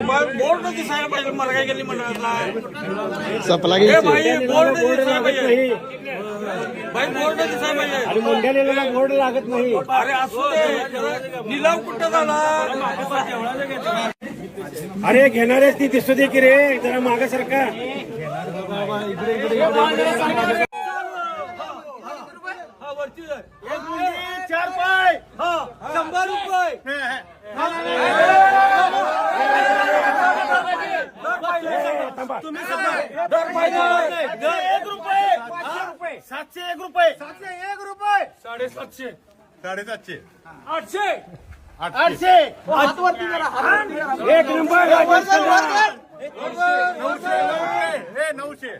Board दिसायला पाहिजे? मला काय गेली मंडळातला? सपला गेली. भाई बोर्ड दिसायला पाहिजे? भाई बोर्ड दिसायला पाहिजे? मुंड्याला बोर्ड लागत नाही. अरे असू दे. जरा निलाव कुठं झाला? अरे घेणारेच ती दिसू दे की रे जरा माग सरका हा, वरती जा. चार पाय हा, शंभर रुपये तुम्ही एक रुपये. पाचशे रुपये. सातशे एक रुपये. सातशे एक रुपये. साडेसातशे. साडेसातशे. आठशे. आठशे. एक. हे नऊशे.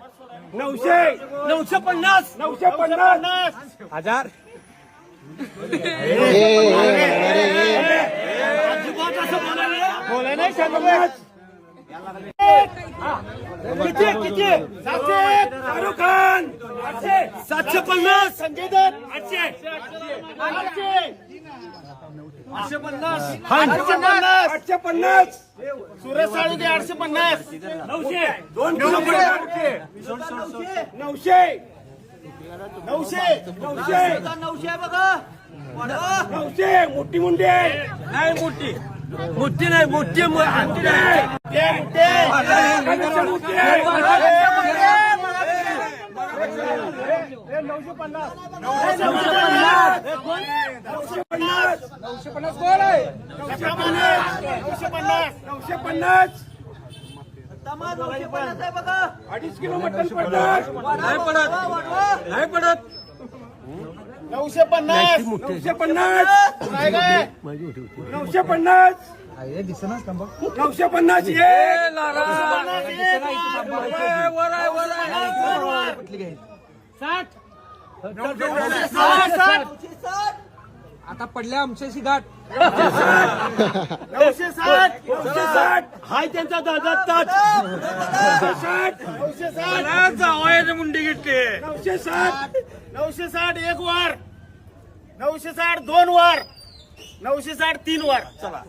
नऊशे नऊशे पन्नास. नऊशे पन्नास. हजार. बोला नाही. शंभर किती किती? सातशे शाहरुख खान! आठशे. सातशे पन्नास! संजय दत्त आठशे. आठशे. आठशे पन्नास. आठशे पन्नास. आठशे पन्नास सुरेश साळुंके आठशे पन्नास. नऊशे. दोन नऊशे. नऊशे. नऊशे. नऊशे. नऊशे बघा. नऊशे. मोठी मुंडी आहे. नाही मोठी. मोठी नाही मोठी मोठी नऊशे पन्नास नऊशे पन्नास. नऊशे पन्नास. नऊशे पन्नास. कोण आहे नऊशे पन्नास नऊशे पन्नास नऊशे पन्नास अडीच किलो मटण पडणार नाही पडत. नाही पडत. नऊशे पन्नास. नऊशे पन्नास. काय काय? नऊशे पन्नास. नऊशे पन्नास ये ए, लारा. वर आहे, वर आहे, वर आहे. आता पडल्या आमच्याशी गाठ नऊशे साठ नऊशे साठ. हाय त्यांचा दादा ताट नऊशे साठ नऊशे साठ. जावयाची मुंडी घेतली नऊशे साठ नऊशे साठ एक वार. नऊशे साठ दोन वार. नऊशे साठ तीन वार. चला.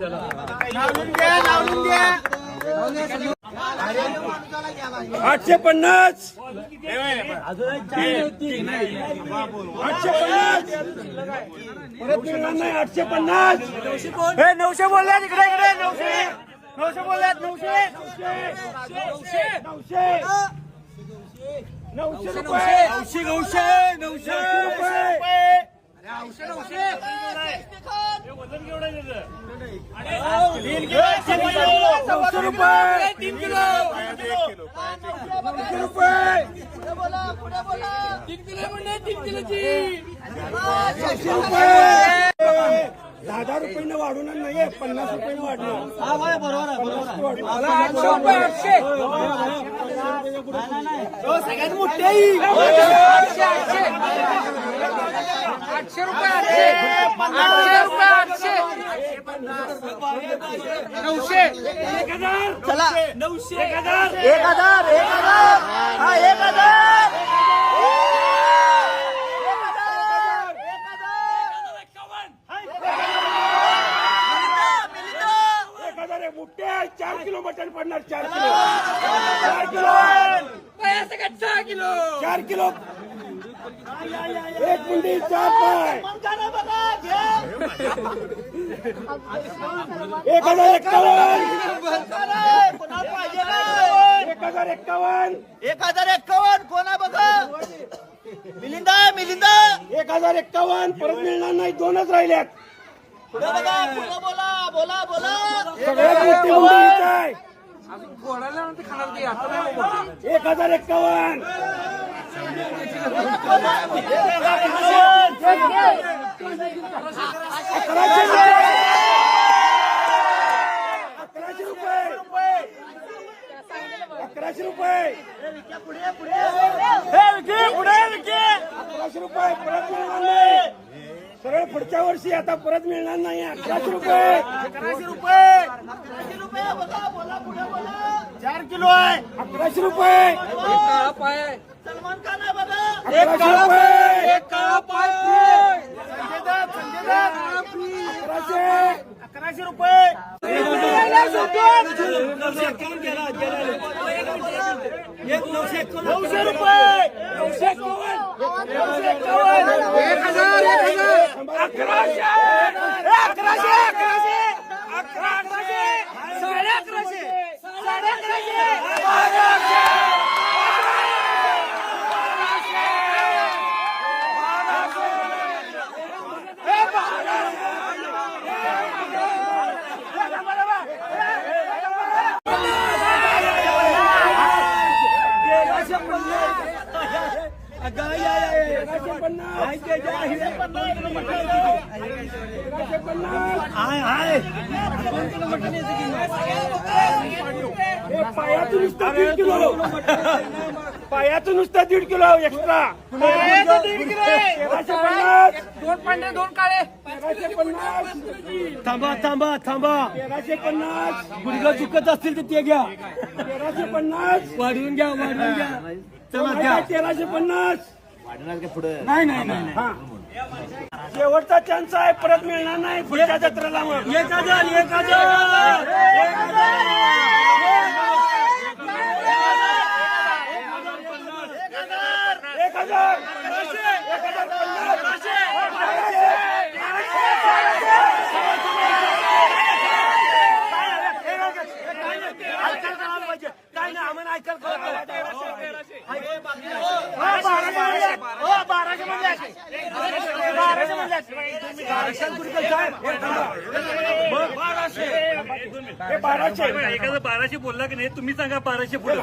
लावून द्या लावून द्या. आठशे पन्नास. आठशे पन्नास. परत मिळणार नाही आठशे पन्नास. हे नऊशे बोलल्यात इकडे इकडे नऊशे. नऊशे बोलल्यात नऊशे. नऊशे. नऊशे. नऊशे नऊशे नऊशे. नऊशे रुपये. नऊशे रुपये. तीन किलो नऊशे रुपये. तीन किलो म्हणजे तीन किलोची. नऊशे रुपये. दहा दहा रुपयानं वाढवणार नाहीये पन्नास रुपयानं वाढणार. आठशे रुपये आठशे सगळ्यात मोठी. आठशे रुपये आठशे नऊशे. एक हजार चला. नऊशे. एक हजार एक हजार एक हजार. हा एक हजार एक हजार आहे मोठे आहे. चार किलो मटण पडणार चार किलो. चार किलो. सहा किलो? चार किलो. एक मुंडी चार पाय. एक हजार एक्कावन्न. एक हजार एक्कावन्न. एक हजार एक्कावन्न कोणा बघा? मिलिंदा मिलिंदा. एक हजार एक्कावन्न. परत मिळणार नाही दोनच राहिल्यात. पुढे बघा पुढे बोला बोला बोला. एक हजार एक्कावन्न अकराशे रुपये. अकराशे रुपये. अकराशे रुपये. अकराशे रुपये. परत मिळणार नाही सरळ पुढच्या वर्षी आता परत मिळणार नाही. अकराशे रुपये. अकराशे रुपये. अकराशे चार किलो आहे. अकराशे रुपये. एक काळा पाय आहे. सलमान खान आहे बघा. अकराशे रुपये. अकराशे तेराशे रुपये. नऊशे रुपये. नऊशे एकावन्न एक हजार. अकराशे अकराशे अकराशे अकरा अकराशे साडे अकराशे साडे अकराशे Yeah. पायातून नुसतं दीड किलो पायातून नुसतं दीड किलो एक्स्ट्रा तेराशे पन्नास दोन पांढरे दोन काळे तेराशे पन्नास थांबा थांबा थांबा. तेराशे पन्नास गुडघा चुकत असतील तर ते घ्या. तेराशे पन्नास. वाढवून घ्या वाढवून घ्या. तेराशे पन्नास. नाही नाही नाही. हा. शेवटचा चान्स आहे परत मिळणार नाही पुढच्या जत्रेला मग एक हजार. एक हजार एक हजार एक हजार पन्नास ऐकायला कळालं पाहिजे. काय नाही आम्हाला ऐकायला कळालं पाहिजे. हा, बाराशे म्हणले. हो, बाराशे म्हणले. बाराशे म्हणले. बाराशे कुठे काय? बरं, बाराशे हे बाराशे एखादं बाराशे बोलला की नाही तुम्ही सांगा बाराशे बोला.